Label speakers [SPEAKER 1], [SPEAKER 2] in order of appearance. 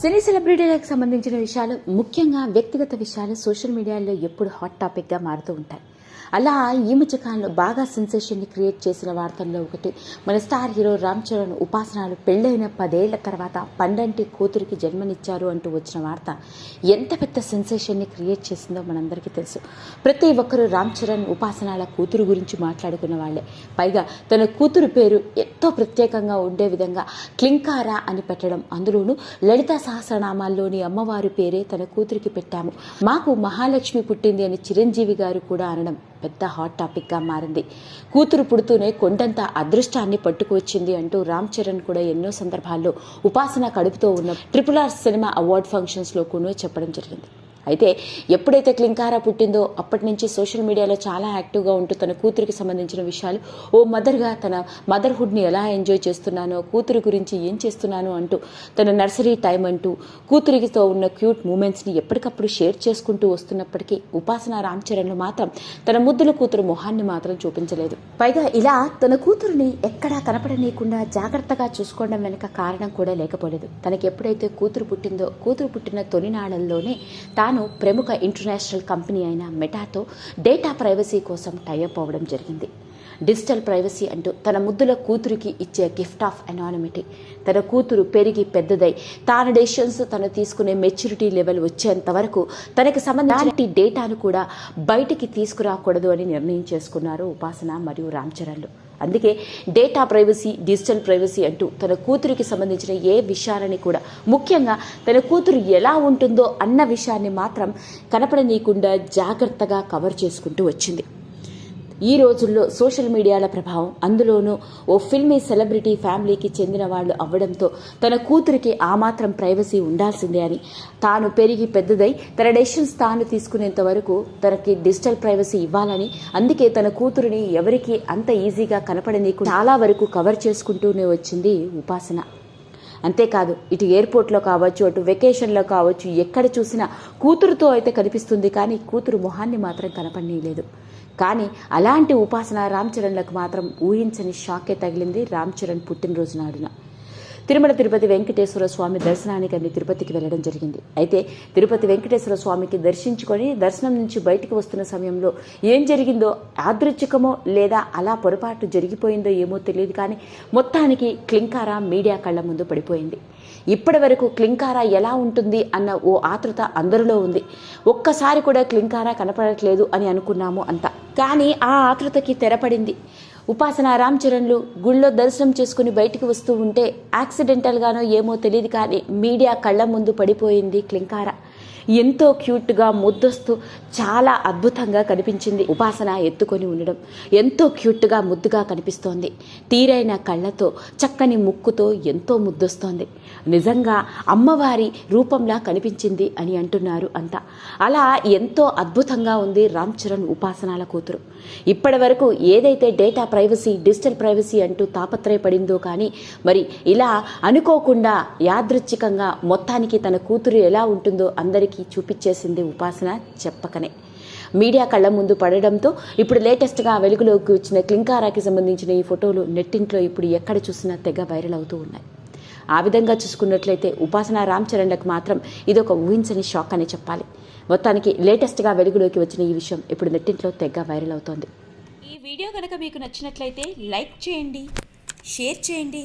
[SPEAKER 1] సినీ సెలబ్రిటీలకు సంబంధించిన విషయాలు ముఖ్యంగా వ్యక్తిగత విషయాలు సోషల్ మీడియాలో ఎప్పుడు హాట్ టాపిక్గా మారుతూ ఉంటాయి. అలా ఈ మధ్యకాలంలో బాగా సెన్సేషన్ని క్రియేట్ చేసిన వార్తల్లో ఒకటి. మన స్టార్ హీరో రామ్ చరణ్ ఉపాసనాలు పెళ్ళైన పదేళ్ళ తర్వాత పండంటి కూతురికి జన్మనిచ్చారు అంటూ వచ్చిన వార్త ఎంత పెద్ద సెన్సేషన్ని క్రియేట్ చేసిందో మనందరికీ తెలుసు. ప్రతి ఒక్కరూ రామ్ చరణ్ ఉపాసనాల కూతురు గురించి మాట్లాడుకున్న వాళ్ళే. పైగా తన కూతురు పేరు ఎంతో ప్రత్యేకంగా ఉండే విధంగా క్లింకారా అని పెట్టడం. అందులోనూ లలిత సహస్రనామాల్లోని అమ్మవారి పేరే తన కూతురికి పెట్టాము. మాకు మహాలక్ష్మి పుట్టింది అని చిరంజీవి గారు కూడా అనడం. పెద్ద హాట్ టాపిక్గా మారింది. కూతురు పుడుతూనే కొండంత అదృష్టాన్ని పట్టుకువచ్చింది అంటూ రామ్ చరణ్ కూడా ఎన్నో సందర్భాల్లో ఉపాసన కడుపుతో ఉన్న ట్రిపుల్ ఆర్ సినిమా అవార్డ్ ఫంక్షన్స్లో కూడా చెప్పడం జరిగింది. అయితే ఎప్పుడైతే క్లింకారా పుట్టిందో అప్పటి నుంచి సోషల్ మీడియాలో చాలా యాక్టివ్గా ఉంటూ తన కూతురికి సంబంధించిన విషయాలు ఓ మదర్గా తన మదర్హుడ్ని ఎలా ఎంజాయ్ చేస్తున్నానో కూతురు గురించి ఏం చేస్తున్నానో అంటూ తన నర్సరీ టైం అంటూ కూతురికితో ఉన్న క్యూట్ మూమెంట్స్ని ఎప్పటికప్పుడు షేర్ చేసుకుంటూ వస్తున్నప్పటికీ ఉపాసన రామ్ మాత్రం తన ముద్దుల కూతురు మొహాన్ని మాత్రం చూపించలేదు. పైగా ఇలా తన కూతురుని ఎక్కడా కనపడనీయకుండా జాగ్రత్తగా చూసుకోవడం వెనుక కారణం కూడా లేకపోలేదు. తనకి ఎప్పుడైతే కూతురు పుట్టిందో కూతురు పుట్టిన తొలినాళ్ళలోనే తాను ప్రముఖ ఇంటర్నేషనల్ కంపెనీ అయిన మెటాతో డేటా ప్రైవసీ కోసం టైఅప్ అవ్వడం జరిగింది. డిజిటల్ ప్రైవసీ అంటూ తన ముద్దుల కూతురికి ఇచ్చే గిఫ్ట్ ఆఫ్ అనానిమిటీ తన కూతురు పెరిగి పెద్దదై తాను డెసిషన్స్ తను తీసుకునే మెచ్యూరిటీ లెవెల్ వచ్చేంత వరకు తనకి సంబంధించిన డేటాను కూడా బయటికి తీసుకురాకూడదు అని నిర్ణయం చేసుకున్నారు ఉపాసన మరియు రామ్ చరణ్లు. అందుకే డేటా ప్రైవసీ డిజిటల్ ప్రైవసీ అంటూ తన కూతురికి సంబంధించిన ఏ విషయాలని కూడా ముఖ్యంగా తన కూతురు ఎలా ఉంటుందో అన్న విషయాన్ని మాత్రం కనపడనీయకుండా జాగ్రత్తగా కవర్ చేసుకుంటూ వచ్చింది. ఈ రోజుల్లో సోషల్ మీడియాల ప్రభావం అందులోనూ ఓ ఫిల్మీ సెలబ్రిటీ ఫ్యామిలీకి చెందిన వాళ్ళు అవ్వడంతో తన కూతురికి ఆ మాత్రం ప్రైవసీ ఉండాల్సిందే అని తాను పెరిగి పెద్దదై తన డెసిషన్స్ తాను తీసుకునేంత వరకు తనకి డిజిటల్ ప్రైవసీ ఇవ్వాలని అందుకే తన కూతురిని ఎవరికి అంత ఈజీగా కనపడనీకు చాలా వరకు కవర్ చేసుకుంటూనే వచ్చింది ఉపాసన. అంతేకాదు ఇటు ఎయిర్పోర్ట్లో కావచ్చు అటు వెకేషన్లో కావచ్చు ఎక్కడ చూసినా కూతురుతో అయితే కనిపిస్తుంది కానీ కూతురు మొహాన్ని మాత్రం కనపడనీయలేదు. కానీ అలాంటి ఉపాసన రామ్ చరణ్లకు మాత్రం ఊహించని షాకే తగిలింది రామ్ చరణ్ పుట్టినరోజు నాడున. తిరుమల తిరుపతి వెంకటేశ్వర స్వామి దర్శనానికి అన్ని తిరుపతికి వెళ్ళడం జరిగింది. అయితే తిరుపతి వెంకటేశ్వర స్వామికి దర్శించుకొని దర్శనం నుంచి బయటికి వస్తున్న సమయంలో ఏం జరిగిందో యాదృచ్ఛికమో లేదా అలా పొరపాటు జరిగిపోయిందో ఏమో తెలియదు కానీ మొత్తానికి క్లింకారా మీడియా కళ్ళ ముందు పడిపోయింది. ఇప్పటి వరకు క్లింకారా ఎలా ఉంటుంది అన్న ఓ ఆతృత అందరిలో ఉంది. ఒక్కసారి కూడా క్లింకారా కనపడట్లేదు అని అనుకున్నాము అంత. కానీ ఆ ఆతృతకి తెరపడింది. ఉపాసన రామ్ చరణ్లు గుళ్ళో దర్శనం చేసుకుని బయటికి వస్తూ ఉంటే యాక్సిడెంటల్గానో ఏమో తెలియదు కానీ మీడియా కళ్ళ ముందు పడిపోయింది క్లింకార. ఎంతో క్యూట్గా ముద్దొస్తూ చాలా అద్భుతంగా కనిపించింది ఉపాసన ఎత్తుకొని ఉండడం. ఎంతో క్యూట్గా ముద్దుగా కనిపిస్తోంది. తీరైన కళ్ళతో చక్కని ముక్కుతో ఎంతో ముద్దొస్తోంది. నిజంగా అమ్మవారి రూపంలా కనిపించింది అని అంటున్నారు అంతా. అలా ఎంతో అద్భుతంగా ఉంది రామ్ చరణ్ ఉపాసనాల కూతురు. ఇప్పటి వరకు ఏదైతే డేటా ప్రైవసీ డిజిటల్ ప్రైవసీ అంటూ తాపత్రయపడిందో కానీ మరి ఇలా అనుకోకుండా యాదృచ్ఛికంగా మొత్తానికి తన కూతురు ఎలా ఉంటుందో అందరికీ చూపించేసింది ఉపాసన చెప్పకనే. మీడియా కళ్ళ ముందు పడడంతో ఇప్పుడు లేటెస్ట్గా వెలుగులోకి వచ్చిన క్లింకారాకి సంబంధించిన ఈ ఫోటోలు నెట్టింట్లో ఇప్పుడు ఎక్కడ చూసినా తెగ వైరల్ అవుతూ ఉన్నాయి. ఆ విధంగా చూసుకున్నట్లయితే ఉపాసన రామ్ చరణ్లకు మాత్రం ఇది ఒక ఊహించని షాక్ అని చెప్పాలి. మొత్తానికి లేటెస్ట్గా వెలుగులోకి వచ్చిన ఈ విషయం ఇప్పుడు నెట్టింట్లో తెగ వైరల్ అవుతోంది.
[SPEAKER 2] ఈ వీడియో కనుక మీకు నచ్చినట్లయితే లైక్ చేయండి షేర్ చేయండి